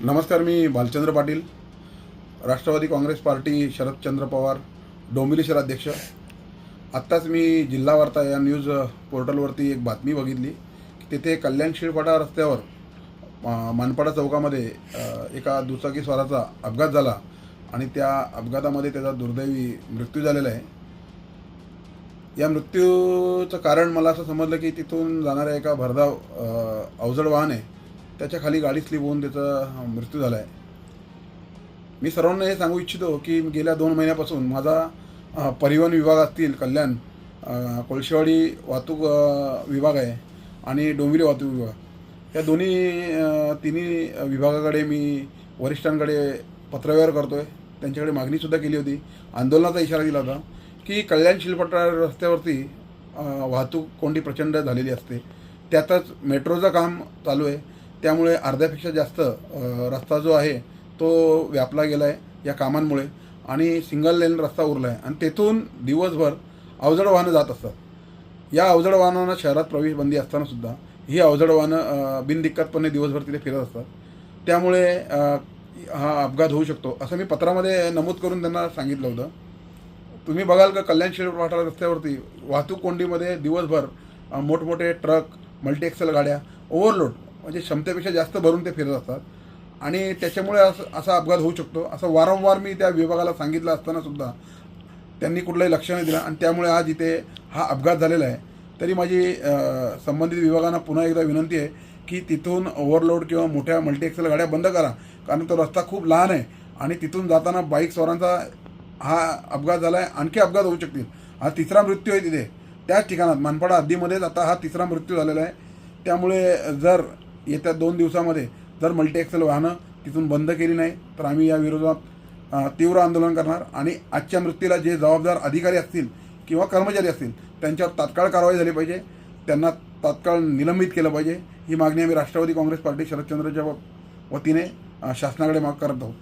नमस्कार मी भालचंद्र पाटील. राष्ट्रवादी काँग्रेस पार्टी शरदचंद्र पवार डोंबिवली शहराध्यक्ष आत्ताच मी जिल्हा वार्ता या न्यूज पोर्टलवरती एक बातमी बघितली की तिथे कल्याण शिळपाटा रस्त्यावर मानपाडा चौकामध्ये एका दुचाकी स्वाराचा अपघात झाला आणि त्या अपघातामध्ये त्याचा दुर्दैवी मृत्यू झालेला आहे. या मृत्यूचं कारण मला असं समजलं की तिथून जाणाऱ्या एका भरधाव अवजड वाहन आहे त्याच्याखाली गाडी स्लिप होऊन त्याचा मृत्यू झाला आहे मी सर्वांना हे सांगू इच्छितो की गेल्या दोन महिन्यापासून माझा परिवहन विभाग असतील कल्याण कोळशेवाडी वाहतूक विभाग आहे आणि डोंबिवली वाहतूक विभाग. या दोन्ही तिन्ही विभागाकडे मी वरिष्ठांकडे पत्रव्यवहार करतो आहे त्यांच्याकडे मागणीसुद्धा केली होती. आंदोलनाचा इशारा दिला होता की कल्याण शिलपट्टा रस्त्यावरती वाहतूक कोंडी प्रचंड झालेली असते. त्यातच मेट्रोचं काम चालू आहे. त्यामुळे अर्ध्यापेक्षा जास्त रस्ता जो आहे तो व्यापला गेला आहे या कामांमुळे. आणि सिंगल लेन रस्ता उरला आहे आणि तेथून दिवसभर अवजड वाहनं जात असतात. या अवजड वाहनांना शहरात प्रवेश बंदी असतानासुद्धा ही अवजड वाहनं बिनदिक्कतपणे दिवसभर तिथे फिरत असतात. त्यामुळे हा अपघात होऊ शकतो. असं मी पत्रामध्ये नमूद करून त्यांना सांगितलं होतं. तुम्ही बघाल का कल्याण शिरवाटा रस्त्यावरती वाहतूक कोंडीमध्ये दिवसभर मोठमोठे ट्रक मल्टी गाड्या ओव्हरलोड म्हणजे क्षमतेपेक्षा जास्त भरून ते फिरत असतात. आणि त्याच्यामुळे असं असा अपघात होऊ शकतो. असं वारंवार मी त्या विभागाला सांगितलं असताना सुद्धा त्यांनी कुठलंही लक्ष नाही दिलं. आणि त्यामुळे आज इथे हा अपघात झालेला आहे. तरी माझी संबंधित विभागांना पुन्हा एकदा विनंती आहे की तिथून ओव्हरलोड किंवा मोठ्या मल्टीएक्सेल गाड्या बंद करा. कारण तो रस्ता खूप लहान आहे. आणि तिथून जाताना बाईक स्वारांचा हा अपघात झाला आहे आणखी अपघात होऊ शकतील. हा तिसरा मृत्यू आहे तिथे. त्याच ठिकाणात मानपाडा हद्दीमध्येच आता हा तिसरा मृत्यू झालेला आहे. त्यामुळे जर येत्या दोन दिवसामध्ये जर मल्टी एक्सेल वाहनं तिथून बंद केली नाही तर आम्ही या विरोधात तीव्र आंदोलन करणार आणि आजच्या मृत्यूला जे जबाबदार अधिकारी असतील किंवा कर्मचारी असतील त्यांच्यावर तात्काळ कारवाई झाली पाहिजे. त्यांना तात्काळ निलंबित केलं पाहिजे. ही मागणी आम्ही राष्ट्रवादी काँग्रेस पार्टी शरदचंद्रच्या वतीने शासनाकडे माग करत आहोत.